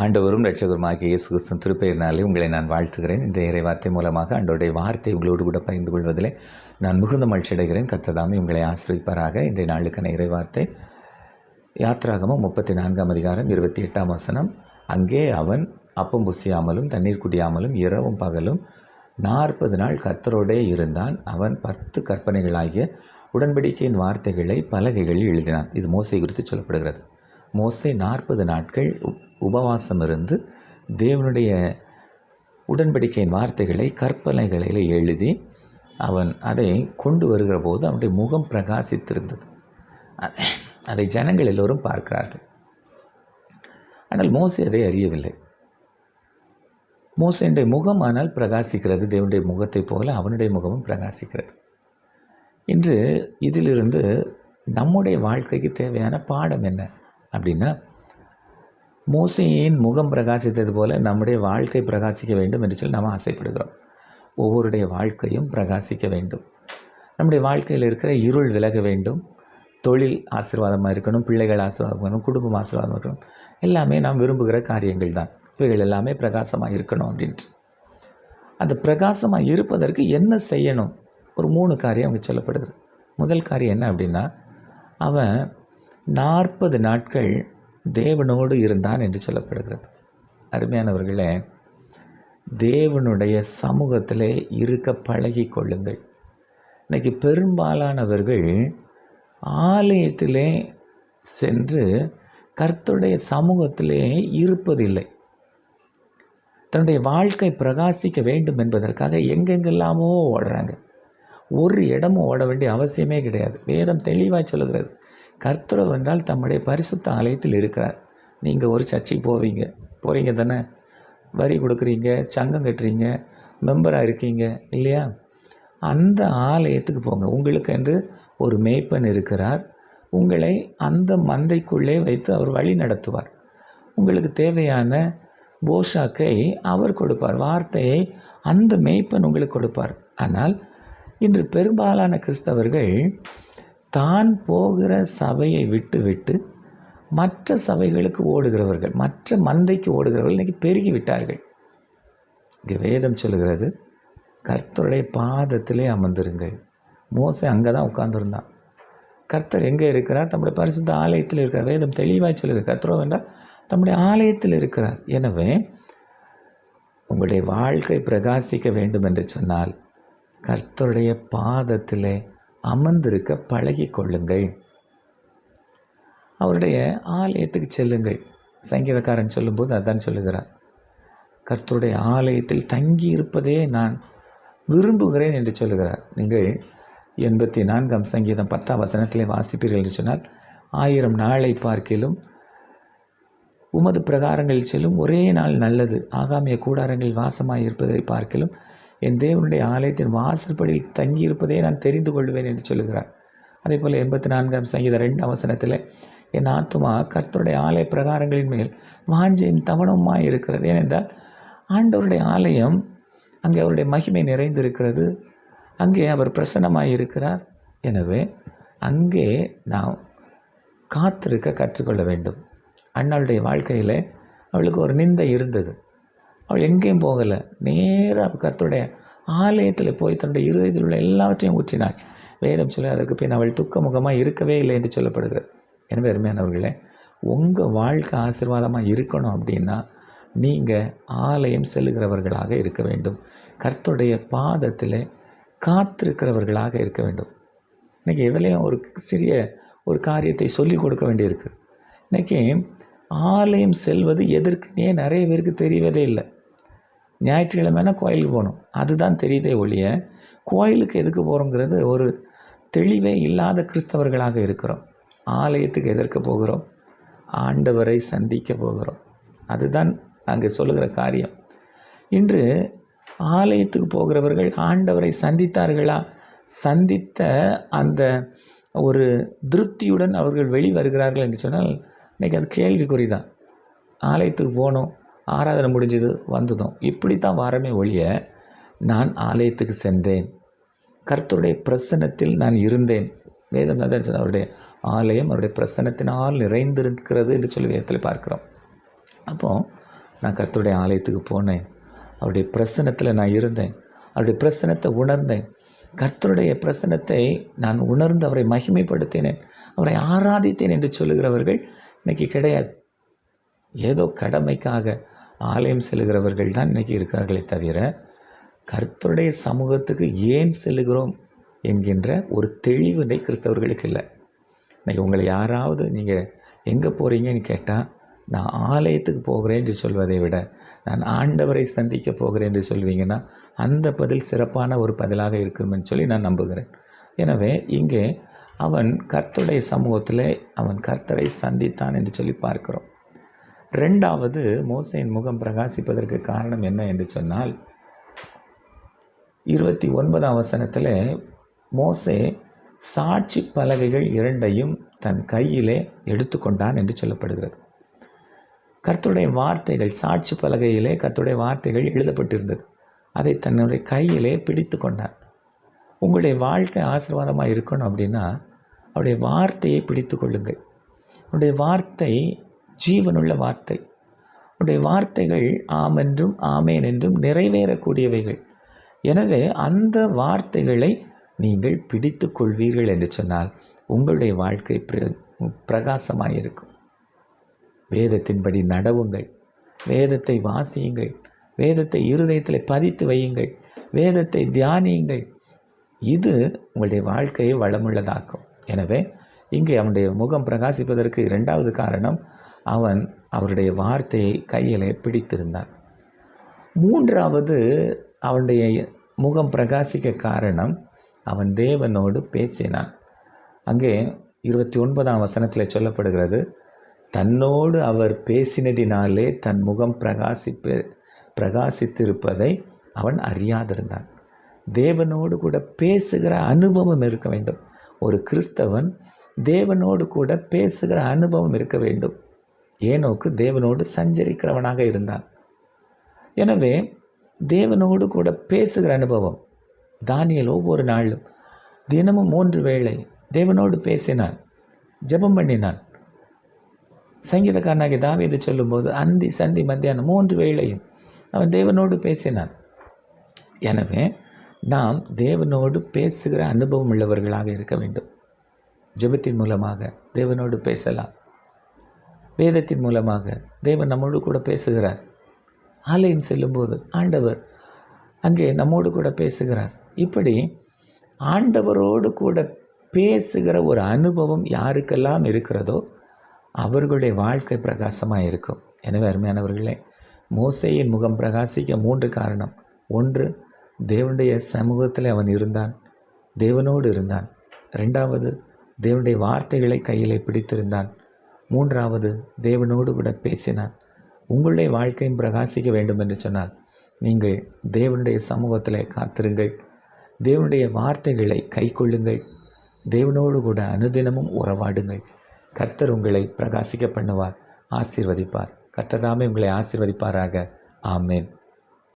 ஆண்டவரும் ரட்சகருமாகிய இயேசு கிறிஸ்துவின் திருப்பெயரினாலே உங்களை நான் வாழ்த்துகிறேன். இந்த இறை வார்த்தை மூலமாக ஆண்டோடைய வார்த்தை உங்களோடு கூட பகிர்ந்து கொள்வதிலே நான் மிகுந்த மகிழ்ச்சி அடைகிறேன். உங்களை ஆசிரியப்பாராக இன்றைய நாளுக்கான இறை வார்த்தை முப்பத்தி நான்காம் அதிகாரம் இருபத்தி எட்டாம் வசனம். அங்கே அவன் அப்பம் புசியாமலும் தண்ணீர் குடியாமலும் இரவும் பகலும் நாற்பது நாள் கத்தரோடே இருந்தான். அவன் பத்து கற்பனைகளாகிய உடன்படிக்கையின் வார்த்தைகளை பலகைகளில் எழுதினான். இது மோசை குறித்து சொல்லப்படுகிறது. மோசை நாற்பது நாட்கள் உ- உபவாசம் இருந்து தேவனுடைய உடன்படிக்கையின் வார்த்தைகளை கற்பனைகளில் எழுதி அவன் அதை கொண்டு வருகிற போது அவனுடைய முகம் பிரகாசித்திருந்தது. அதை- அதை ஜனங்கள் எல்லோரும் பார்க்கிறார்கள். ஆனால் மோசே அதை அறியவில்லை. மோசையுடைய முகம் ஆனால் பிரகாசிக்கிறது தேவனுடைய முகத்தைப் போல அவனுடைய முகமும் பிரகாசிக்கிறது. இன்று இதிலிருந்து நம்முடைய வாழ்க்கைக்கு தேவையான பாடம் என்ன? அப்படின்னா மூசையின் முகம் பிரகாசித்தது போல நம்முடைய வாழ்க்கை பிரகாசிக்க வேண்டும் என்று சொல்லி நாம் ஆசைப்படுகிறோம். ஒவ்வொருடைய வாழ்க்கையும் பிரகாசிக்க வேண்டும். நம்முடைய வாழ்க்கையில் இருக்கிற இருள் விலக வேண்டும். தொழில் ஆசீர்வாதமாக இருக்கணும் பிள்ளைகள் ஆசீர்வாதமாக இருக்கணும் குடும்பம் ஆசீர்வாதமாக இருக்கணும். எல்லாமே நாம் விரும்புகிற காரியங்கள் தான். இவைகள் எல்லாமே பிரகாசமாக இருக்கணும் அப்படின்ட்டு. அந்த பிரகாசமாக இருப்பதற்கு என்ன செய்யணும்? ஒரு மூணு காரியம் அவங்க சொல்லப்படுது. முதல் காரியம் என்ன அப்படின்னா அவன் நாற்பது நாட்கள் தேவனோடு இருந்தான் என்று சொல்லப்படுகிறது. அருமையானவர்களே தேவனுடைய சமூகத்திலே இருக்க பழகி கொள்ளுங்கள். இன்றைக்கி பெரும்பாலானவர்கள் ஆலயத்திலே சென்று கர்த்தருடைய சமூகத்திலே இருப்பதில்லை. தன்னுடைய வாழ்க்கை பிரகாசிக்க வேண்டும் என்பதற்காக எங்கெங்கெல்லாமோ ஓடுறாங்க. ஒரு இடமும் ஓட வேண்டிய அவசியமே கிடையாது. வேதம் தெளிவாக சொல்லுகிறது. கர்த்தரவு என்றால் தம்முடைய பரிசுத்த ஆலயத்தில் இருக்கிறார். நீங்கள் ஒரு சர்ச்சைக்கு போவீங்க. போகிறீங்க தானே? வரி கொடுக்குறீங்க சங்கம் கட்டுறீங்க மெம்பராக இருக்கீங்க இல்லையா? அந்த ஆலயத்துக்கு போங்க. உங்களுக்கு என்று ஒரு மேய்ப்பன் இருக்கிறார். உங்களை அந்த மந்தைக்குள்ளே வைத்து அவர் வழி நடத்துவார். உங்களுக்கு தேவையான போஷாக்கை அவர் கொடுப்பார். வார்த்தையை அந்த மேய்ப்பன் உங்களுக்கு கொடுப்பார். ஆனால் இன்று பெரும்பாலான கிறிஸ்தவர்கள் தான் போகிற சபையை விட்டு விட்டு மற்ற சபைகளுக்கு ஓடுகிறவர்கள் மற்ற மந்தைக்கு ஓடுகிறவர்கள் இன்றைக்கி பெருகி விட்டார்கள். இங்கே வேதம் சொல்லுகிறது கர்த்தருடைய பாதத்திலே அமர்ந்திருங்கள். மோசை அங்கே தான் உட்கார்ந்துருந்தான். கர்த்தர் எங்கே இருக்கிறார்? தம்முடைய பரிசுத்த ஆலயத்தில் இருக்கிறார். வேதம் தெளிவாக சொல்லுகிறார் கர்த்தரோ என்றால் தம்முடைய ஆலயத்தில் இருக்கிறார். எனவே உங்களுடைய வாழ்க்கை பிரகாசிக்க வேண்டும் என்று சொன்னால் கர்த்தருடைய பாதத்திலே அமர்ந்திருக்க பழகி கொள்ளுங்கள். அவருடைய ஆலயத்துக்கு செல்லுங்கள். சங்கீதக்காரன் சொல்லும்போது அதான் சொல்லுகிறார். கர்த்தருடைய ஆலயத்தில் தங்கி இருப்பதே நான் விரும்புகிறேன் என்று சொல்லுகிறார். நீங்கள் எண்பத்தி நான்காம் சங்கீதம் பத்தாம் வசனத்திலே வாசிப்பீர்கள் என்று சொன்னால் ஆயிரம் நாளை பார்க்கிலும் உமது பிரகாரங்களில் செல்லும் ஒரே நாள் நல்லது. ஆகாமிய கூடாரங்களில் வாசமாய் இருப்பதை பார்க்கிலும் என் தேவனுடைய ஆலயத்தின் வாசற்படியில் தங்கியிருப்பதே நான் தெரிந்து கொள்வேன் என்று சொல்லுகிறார். அதே போல் எண்பத்தி நான்காம் சங்கீத ரெண்டு அவசரத்தில் என் ஆத்துமா கர்த்தருடைய ஆலய பிரகாரங்களின் மேல் வாஞ்சையும் தவணமாக இருக்கிறது. ஏனென்றால் ஆண்டவருடைய ஆலயம் அங்கே அவருடைய மகிமை நிறைந்திருக்கிறது அங்கே அவர் பிரசன்னமாக இருக்கிறார். எனவே அங்கே நாம் காத்திருக்க கற்றுக்கொள்ள வேண்டும். அண்ணாளுடைய வாழ்க்கையில் அவளுக்கு ஒரு நிந்தை இருந்தது. அவள் எங்கேயும் போகலை. நேராக கர்த்தருடைய ஆலயத்தில் போய் தன்னுடைய இருதயத்தில் உள்ள எல்லாவற்றையும் ஊற்றினாள் வேதம் சொல்ல அதற்கு பின் அவள் துக்கமுகமாக இருக்கவே இல்லை என்று சொல்லப்படுகிறது. எனவே அருமையானவர்களே உங்கள் வாழ்க்கை ஆசீர்வாதமாக இருக்கணும் அப்படின்னா நீங்கள் ஆலயம் செல்லுகிறவர்களாக இருக்க வேண்டும். கர்த்தருடைய பாதத்தில் காத்திருக்கிறவர்களாக இருக்க வேண்டும். இன்றைக்கி எதுலேயும் ஒரு சிறிய ஒரு காரியத்தை சொல்லிக் கொடுக்க வேண்டியிருக்கு. இன்றைக்கி ஆலயம் செல்வது எதற்குனே நிறைய பேருக்கு தெரியவதே இல்லை. ஞாயிற்றுக்கிழமைனா கோயிலுக்கு போகணும். அதுதான் தெரியுதே ஒழிய கோயிலுக்கு எதுக்கு போகிறோங்கிறது ஒரு தெளிவே இல்லாத கிறிஸ்தவர்களாக இருக்கிறோம். ஆலயத்துக்கு எதிர்க்க போகிறோம்? ஆண்டவரை சந்திக்க போகிறோம். அதுதான் அங்கே சொல்லுகிற காரியம். இன்று ஆலயத்துக்கு போகிறவர்கள் ஆண்டவரை சந்தித்தார்களா? சந்தித்த அந்த ஒரு திருப்தியுடன் அவர்கள் வெளி வருகிறார்கள் என்று சொன்னால் இன்றைக்கி அது கேள்விக்குறி தான் ஆலயத்துக்கு போனோம் ஆராதனை முடிஞ்சது வந்ததும். இப்படி தான் வாரமே ஒழிய நான் ஆலயத்துக்கு சென்றேன். கர்த்தருடைய பிரசன்னத்தில் நான் இருந்தேன். வேதம் தான் சொன்ன அவருடைய ஆலயம் அவருடைய பிரசன்னத்தினால் நிறைந்திருக்கிறது என்று சொல்லி வேதத்தில் பார்க்கிறோம். அப்போது நான் கர்த்தருடைய ஆலயத்துக்கு போனேன். அவருடைய பிரசனத்தில் நான் இருந்தேன். அவருடைய பிரசனத்தை உணர்ந்தேன். கர்த்தருடைய பிரசனத்தை நான் உணர்ந்து அவரை மகிமைப்படுத்தினேன். அவரை ஆராதித்தேன் என்று சொல்லுகிறவர்கள் இன்னைக்கு கிடையாது. ஏதோ கடமைக்காக ஆலயம் செல்கிறவர்கள் தான் இன்னைக்கு இருக்கார்களே தவிர கர்த்தருடைய சமூகத்துக்கு ஏன் செல்லுகிறோம் என்கின்ற ஒரு தெளிவினை கிறிஸ்தவர்களுக்கு இல்லை. இன்றைக்கி உங்களை யாராவது நீங்கள் எங்கே போகிறீங்கன்னு கேட்டால் நான் ஆலயத்துக்கு போகிறேன் என்று சொல்வதை விட நான் ஆண்டவரை சந்திக்க போகிறேன் என்று சொல்வீங்கன்னா அந்த பதில் சிறப்பான ஒரு பதிலாக இருக்கும்னு சொல்லி நான் நம்புகிறேன். எனவே இங்கே அவன் கர்த்தருடைய சமூகத்தில் அவன் கர்த்தரை சந்தித்தான் என்று சொல்லி பார்க்கிறோம். ரெண்டாவது மோசையின் முகம் பிரகாசிப்பதற்கு காரணம் என்ன என்று சொன்னால் இருபத்தி ஒன்பதாம் வசனத்தில் மோசே சாட்சி பலகைகள் இரண்டையும் தன் கையிலே எடுத்துக்கொண்டான் என்று சொல்லப்படுகிறது. கர்த்தருடைய வார்த்தைகள் சாட்சி பலகையிலே கர்த்தருடைய வார்த்தைகள் எழுதப்பட்டிருந்தது. அதை தன்னுடைய கையிலே பிடித்து கொண்டான். உங்களுடைய வாழ்க்கை ஆசீர்வாதமாக இருக்கணும் அப்படின்னா அவருடைய வார்த்தையை பிடித்து கொள்ளுங்கள். அவருடைய வார்த்தை ஜீவனுள்ள வார்த்தை. உடைய வார்த்தைகள் ஆம் என்றும் ஆமேன் என்றும் நிறைவேறக்கூடியவைகள். எனவே அந்த வார்த்தைகளை நீங்கள் பிடித்து கொள்வீர்கள் என்று சொன்னால் உங்களுடைய வாழ்க்கை பிர பிரகாசமாக இருக்கும் வேதத்தின்படி நடவுங்கள். வேதத்தை வாசியுங்கள். வேதத்தை இருதயத்தில் பதித்து வையுங்கள். வேதத்தை தியானியுங்கள். இது உங்களுடைய வாழ்க்கையை வளமுள்ளதாக்கும். எனவே இங்கே அவனுடைய முகம் பிரகாசிப்பதற்கு இரண்டாவது காரணம் அவன் அவருடைய வார்த்தையை கையிலே பிடித்திருந்தான். மூன்றாவது அவனுடைய முகம் பிரகாசிக்க காரணம் அவன் தேவனோடு பேசினான். அங்கே இருபத்தி ஒன்பதாம் வசனத்தில் சொல்லப்படுகிறது தன்னோடு அவர் பேசினதினாலே தன் முகம் பிரகாசிப்பு பிரகாசித்திருப்பதை அவன் அறியாதிருந்தான். தேவனோடு கூட பேசுகிற அனுபவம் இருக்க வேண்டும். ஒரு கிறிஸ்தவன் தேவனோடு கூட பேசுகிற அனுபவம் இருக்க வேண்டும். ஏனோக்கு தேவனோடு சஞ்சரிக்கிறவனாக இருந்தான். எனவே தேவனோடு கூட பேசுகிற அனுபவம் தானியல் ஒவ்வொரு நாளும் தினமும் மூன்று வேளை தேவனோடு பேசினான் ஜெபம் பண்ணினான். சங்கீதக்காரனாகி தாவீது சொல்லும்போது அந்தி சந்தி மத்தியானம் மூன்று வேளையும் அவன் தேவனோடு பேசினான். எனவே நாம் தேவனோடு பேசுகிற அனுபவம் உள்ளவர்களாக இருக்க வேண்டும். ஜெபத்தின் மூலமாக தேவனோடு பேசலாம். வேதத்தின் மூலமாக தேவன் நம்மோடு கூட பேசுகிறார். ஆலயம் செல்லும்போது ஆண்டவர் அங்கே நம்மோடு கூட பேசுகிறார். இப்படி ஆண்டவரோடு கூட பேசுகிற ஒரு அனுபவம் யாருக்கெல்லாம் இருக்கிறதோ அவர்களுடைய வாழ்க்கை பிரகாசமாக இருக்கும். எனவே அருமையானவர்களே மோசையின் முகம் பிரகாசிக்க மூன்று காரணம். ஒன்று தேவனுடைய சமூகத்தில் அவன் இருந்தான். தேவனோடு இருந்தான். ரெண்டாவது தேவனுடைய வார்த்தைகளை கையிலே பிடித்திருந்தான். மூன்றாவது தேவனோடு கூட பேசினான். உங்களுடைய வாழ்க்கையும் பிரகாசிக்க வேண்டும் என்று சொன்னால் நீங்கள் தேவனுடைய சமூகத்தில் காத்திருங்கள். தேவனுடைய வார்த்தைகளை கை கொள்ளுங்கள். தேவனோடு கூட அனுதினமும் உறவாடுங்கள். கர்த்தர் உங்களை பிரகாசிக்க பண்ணுவார் ஆசீர்வதிப்பார். கர்த்தர் தாமே உங்களை ஆசீர்வதிப்பாராக. ஆமேன்.